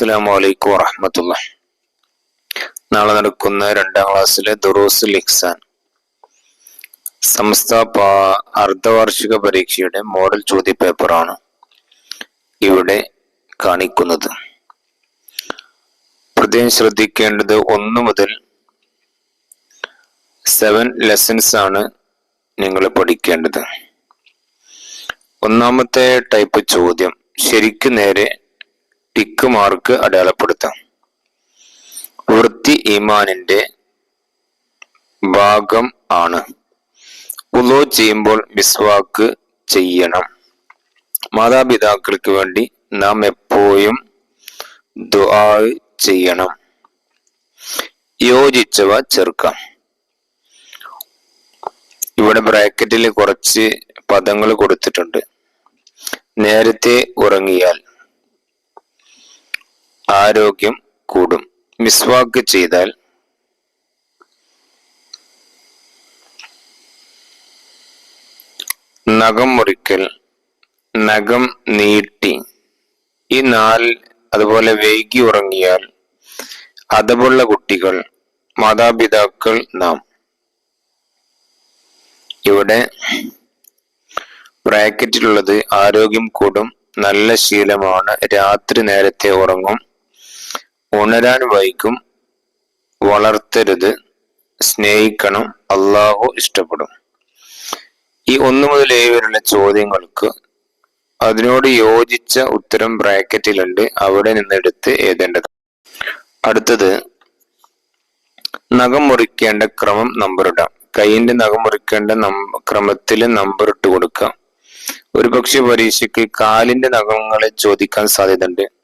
അസ്സാം വലൈക്കും വറഹമത്തുള്ള നാളെ നടക്കുന്ന രണ്ടാം ക്ലാസ്സിലെ ദുറൂസ് ലിഖ്സാൻ സംസ്ഥ അർദ്ധവാർഷിക പരീക്ഷയുടെ മോഡൽ ചോദ്യ പേപ്പറാണ് ഇവിടെ കാണിക്കുന്നത്. പ്രത്യേകം ശ്രദ്ധിക്കേണ്ടത് ഒന്ന് മുതൽ സെവൻ ലെസൺസ് ആണ് നിങ്ങൾ പഠിക്കേണ്ടത്. ഒന്നാമത്തെ ടൈപ്പ് ചോദ്യം ശരിക്കു നേരെ ടിക്ക് മാർക്ക് അടയാളപ്പെടുത്താം. വൃത്തി ഈമാനിന്റെ ഭാഗം ആണ്. ഉലോ ചെയ്യുമ്പോൾ മിസ്വാക്ക് ചെയ്യണം. മാതാപിതാക്കൾക്ക് വേണ്ടി നാം എപ്പോഴും ദുആ ചെയ്യണം. യോജിച്ചവ ചേർക്കാം. ഇവിടെ ബ്രാക്കറ്റിൽ കുറച്ച് പദങ്ങൾ കൊടുത്തിട്ടുണ്ട്. നേരത്തെ ഉറങ്ങിയാൽ ആരോഗ്യം കൂടും. മിസ്വാക്ക് ചെയ്താൽ നഖം മുറിക്കൽ നഖം നീട്ടി ഈ നാല് അതുപോലെ വൈകി ഉറങ്ങിയാൽ അതവുള്ള കുട്ടികൾ മാതാപിതാക്കൾ നാം. ഇവിടെ ബ്രാക്കറ്റിലുള്ളത് ആരോഗ്യം കൂടും നല്ല ശീലമാണ് രാത്രി നേരത്തെ ഉറങ്ങും ഉണരാൻ വൈകും. വളർത്തരുത്. സ്നേഹിക്കണം. അള്ളാഹു ഇഷ്ടപ്പെടും. ഈ ഒന്നു മുതൽ ഏഴ് ചോദ്യങ്ങൾക്ക് അതിനോട് യോജിച്ച ഉത്തരം ബ്രാക്കറ്റിലുണ്ട്. അവിടെ നിന്നെടുത്ത് എഴുതേണ്ടത്. അടുത്തത് നഖം മുറിക്കേണ്ട ക്രമം നമ്പർ ഇടാം. കൈയിന്റെ നഖം മുറിക്കേണ്ട ക്രമത്തിൽ നമ്പർ ഇട്ട് കൊടുക്കാം. ഒരുപക്ഷെ പരീക്ഷയ്ക്ക് കാലിന്റെ നഖങ്ങളെ ചോദിക്കാൻ സാധ്യതയുണ്ട്.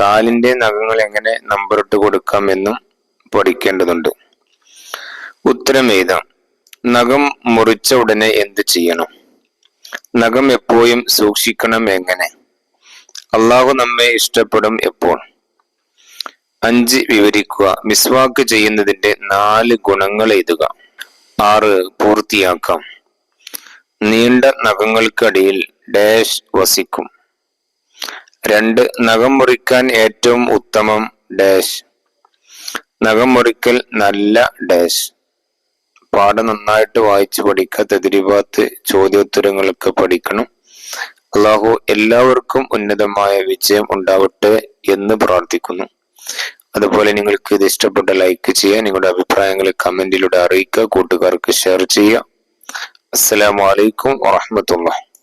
കാലിന്റെ നഖങ്ങൾ എങ്ങനെ നമ്പർ ഇട്ട് കൊടുക്കാമെന്നും പഠിക്കേണ്ടതുണ്ട്. ഉത്തരം എഴുതാം. നഖം മുറിച്ച ഉടനെ എന്ത് ചെയ്യണം? നഖം എപ്പോഴും സൂക്ഷിക്കണം എങ്ങനെ? അള്ളാഹു നമ്മെ ഇഷ്ടപ്പെടും എപ്പോൾ? അഞ്ച് വിവരിക്കുക. മിസ്വാക്ക് ചെയ്യുന്നതിന്റെ നാല് ഗുണങ്ങൾ എഴുതുക. ആറ് പൂർത്തിയാക്കാം. നീണ്ട നഖങ്ങൾക്കടിയിൽ ഡാഷ് വസിക്കും. രണ്ട് നഖം മുറിക്കാൻ ഏറ്റവും ഉത്തമം ഡാഷ്. നഖം മുറിക്കൽ നല്ല ഡാഷ്. പാഠം നന്നായിട്ട് വായിച്ചു പഠിക്കുക തെതിരിഭാഗത്ത് ചോദ്യോത്തരങ്ങളൊക്കെ പഠിക്കണം. അള്ളാഹു എല്ലാവർക്കും ഉന്നതമായ വിജയം ഉണ്ടാവട്ടെ എന്ന് പ്രാർത്ഥിക്കുന്നു. അതുപോലെ നിങ്ങൾക്ക് ഇത് ഇഷ്ടപ്പെട്ട ലൈക്ക് ചെയ്യുക നിങ്ങളുടെ അഭിപ്രായങ്ങൾ കമന്റിലൂടെ അറിയിക്കുക കൂട്ടുകാർക്ക് ഷെയർ ചെയ്യുക. അസ്സലാമലൈക്കും വാഹമത്തുള്ള